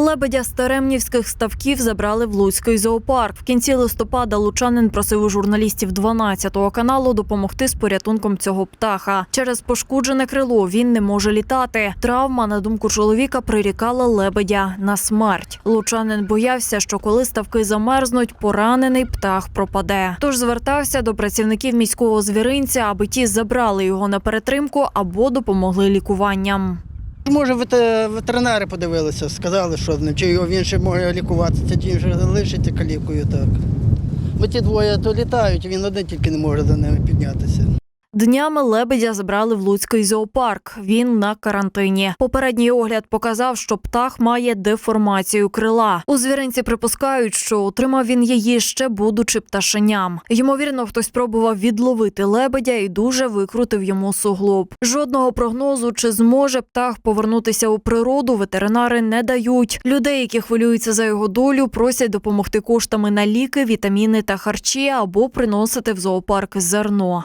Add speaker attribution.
Speaker 1: Лебедя з Теремнівських ставків забрали в Луцький зоопарк. В кінці листопада лучанин просив у журналістів 12-го каналу допомогти з порятунком цього птаха. Через пошкоджене крило він не може літати. Травма, на думку чоловіка, прирікала лебедя на смерть. Лучанин боявся, що коли ставки замерзнуть, поранений птах пропаде. Тож звертався до працівників міського звіринця, аби ті забрали його на перетримку або допомогли лікуванням.
Speaker 2: Може, ветеринари подивилися, сказали, що з ним, чи його він ще може лікуватися, чи він вже лишиться калікою так. Бо ті двоє то літають, він один тільки не може за ними піднятися.
Speaker 1: Днями лебедя забрали в Луцький зоопарк. Він на карантині. Попередній огляд показав, що птах має деформацію крила. У звіринці припускають, що отримав він її ще будучи пташеням. Ймовірно, хтось пробував відловити лебедя і дуже викрутив йому суглоб. Жодного прогнозу, чи зможе птах повернутися у природу, ветеринари не дають. Людей, які хвилюються за його долю, просять допомогти коштами на ліки, вітаміни та харчі або приносити в зоопарк зерно.